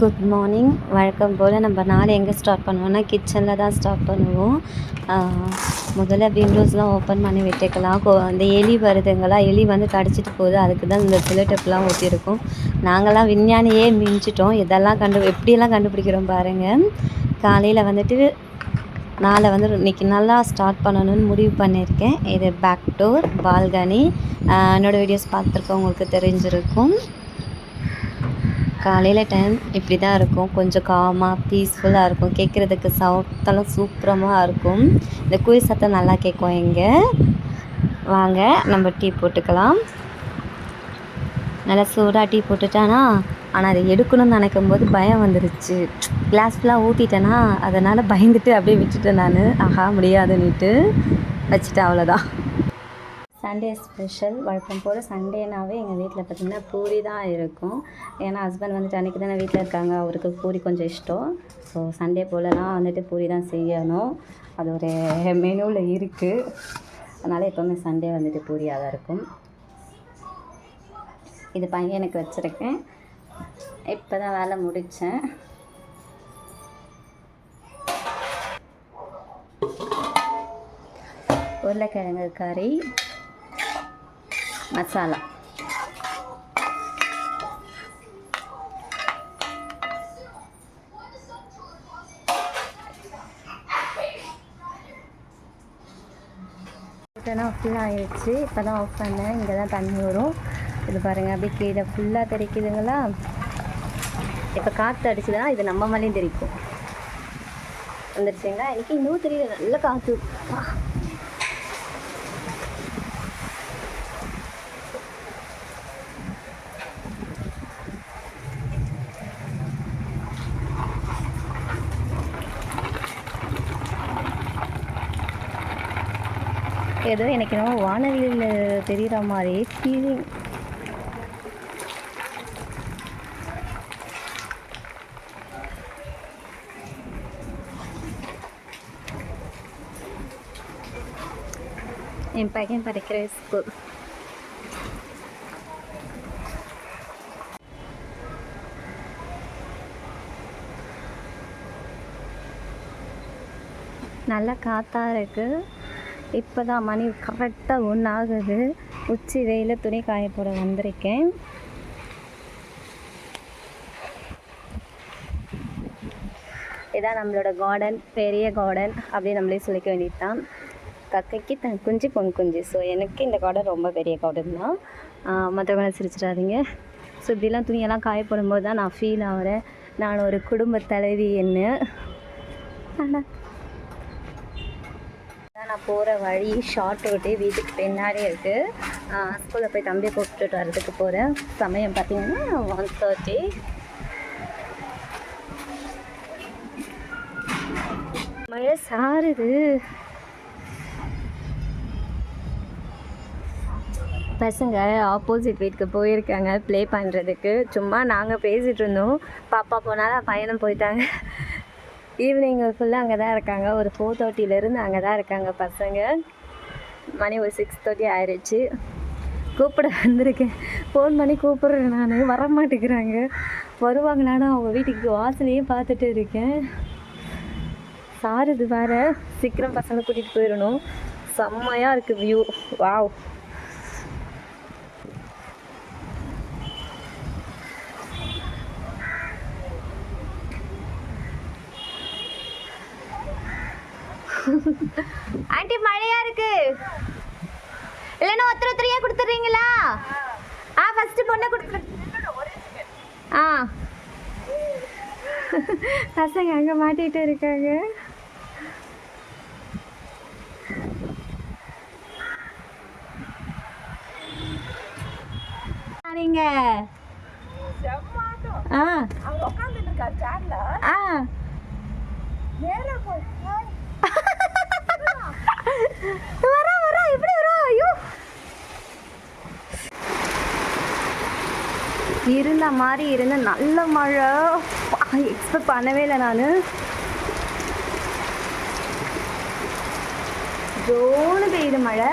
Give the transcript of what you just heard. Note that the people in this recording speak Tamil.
குட் மார்னிங் வழக்கம் போல் நம்ம நாள் எங்கே ஸ்டார்ட் பண்ணுவோம்னா கிச்சனில் தான் ஸ்டார்ட் பண்ணுவோம். முதல்ல விண்டோஸ்லாம் ஓப்பன் பண்ணி விட்டுக்கலாம். அந்த எலி வருதுங்களா எலி வந்து கடிச்சிட்டு போகுது. அதுக்கு தான் இந்த சிலட்டப்லாம் ஒட்டியிருக்கும் நாங்களாம் விஞ்ஞானியே மிஞ்சிட்டோம். இதெல்லாம் கண்டு எப்படியெல்லாம் கண்டுபிடிக்கிறோம் பாருங்கள் காலையில் வந்துட்டு நாளை வந்து இன்னைக்கு நல்லா ஸ்டார்ட் பண்ணணும்னு முடிவு பண்ணியிருக்கேன். இது பேக் டோர் பால்கனி என்னோடய வீடியோஸ் பார்த்துருக்கவங்களுக்கு தெரிஞ்சிருக்கும். காலையில் டைம் இப்படி தான் இருக்கும். கொஞ்சம் காமாக பீஸ்ஃபுல்லாக இருக்கும். கேட்குறதுக்கு சவுத்தெல்லாம் சூப்பரமாக இருக்கும். இந்த குயில் சத்தம் நல்லா கேட்கும் இங்கே. வாங்க நம்ம டீ போட்டுக்கலாம். நல்லா சூடாக டீ போட்டுட்டானா? ஆனால் அதை எடுக்கணும்னு நினைக்கும் போது பயம் வந்துருச்சு. கிளாஸ் ஃபுல்லாக ஊற்றிட்டேனா அதனால் பயந்துட்டு அப்படியே விட்டுட்டேன் நான். ஆகா முடியாதுன்னுட்டு வச்சுட்டேன் அவ்வளோதான் சண்டே ஸ்பெஷல் வழக்கம் போல் சண்டேனாவே எங்கள் வீட்டில் பார்த்திங்கன்னா பூரி தான் இருக்கும். ஏன்னா ஹஸ்பண்ட் வந்துட்டு அன்றைக்கி தானே வீட்டில் இருக்காங்க. அவருக்கு பூரி கொஞ்சம் இஷ்டம். ஸோ சண்டே போலலாம் வந்துட்டு பூரி தான் செய்யணும். அது ஒரு மெனுவில் இருக்குது அதனால் எப்போவுமே சண்டே வந்துட்டு பூரியாக தான் இருக்கும். இது பையனுக்கு வச்சுருக்கேன். இப்போ தான் வேலை முடித்தேன் உருளைக்கிழங்கு கறி மசாலா. இதெல்லாம் ஃபுல்லாக ஆயிடுச்சு இப்போ தான் ஆஃப் பண்ணேன். இங்கே தான் தண்ணி வரும். இது பாருங்கள் அப்படியே கீழே ஃபுல்லாக தெரிக்குதுங்களா? இப்போ காற்று அடிச்சுதுன்னா இது நம்ம மேலேயும் தெரிக்கும். வந்துருச்சுங்களா? எனக்கு இன்னும் தெரியல. நல்ல காற்று ஏதோ எனக்கு என்னமோ வானவியலில் தெரிகிற மாதிரி ஃபீலிங் என் பையன் படிக்கிற ஸ்கூல் நல்ல காற்றா இருக்குது இப்போ தான் மணி கரெக்டாக ஒன்று ஆகுது உச்சி வெயில் துணி காய போட வந்திருக்கேன். இதான் நம்மளோட கார்டன் பெரிய கார்டன் அப்படின்னு நம்மளே சொல்லிக்க வேண்டியது தான் கக்கைக்கு தன் குஞ்சு பொன் குஞ்சு. ஸோ எனக்கு இந்த கார்டன் ரொம்ப பெரிய கார்டன் தான். மற்றவங்களை சிரிச்சிடாதீங்க. ஸோ இப்படிலாம் துணியெல்லாம் காய போடும்போது தான் நான் ஃபீல் ஆகிறேன் நான் ஒரு குடும்ப தலைவி என்ன ஆனால் நான் போகிற வழி ஷார்ட் ரோட்டே வீட்டுக்கு பின்னாடி இருக்குது ஸ்கூலில் போய் தம்பியை கூப்பிட்டுட்டு வர்றதுக்கு போகிறேன் சமயம் பார்த்தீங்கன்னா ஒன் தேர்ட்டி மழை சாருது. பசங்க ஆப்போசிட் வீட்டுக்கு போயிருக்காங்க. ப்ளே பண்ணுறதுக்கு சும்மா நாங்கள் பேசிகிட்டு இருந்தோம். பாப்பா போனாலும் பையனும் போயிட்டாங்க. ஈவினிங் ஃபுல்லாக அங்கே தான் இருக்காங்க. ஒரு ஃபோர் தேர்ட்டிலேருந்து அங்கே தான் இருக்காங்க பசங்க. மணி ஒரு சிக்ஸ் தேர்ட்டி ஆயிடுச்சு கூப்பிட வந்திருக்கேன். ஃபோன் பண்ணி கூப்பிட்றேன் நான். வர மாட்டேங்கிறாங்க வருவாங்களான்னு அவங்க வீட்டுக்கு வாசலையே பார்த்துட்டு இருக்கேன். சாருது வேற. சீக்கிரம் பசங்களை கூட்டிகிட்டு போயிடணும். செம்மையாக இருக்குது வியூ வாவ் ஆண்டி மழையா இருக்கு? இல்லைன்னா ஒருத்தர் ஒருத்தரையா கொடுத்துட்றீங்களா? ஆ ஃபர்ஸ்ட் பொண்ணை கொடுத்துரு ஆ. பசங்க அங்கே மாட்டிகிட்டு இருக்காங்க. நீங்க ஆ. ஆ. வரா வரா எப்படி வரா ஐயோ இருந்த மாதிரி இருந்த நல்ல மழை. எக்ஸ்பெக்ட் பண்ணவே இல்லை நான். ஜோனு பெய்யுது மழை.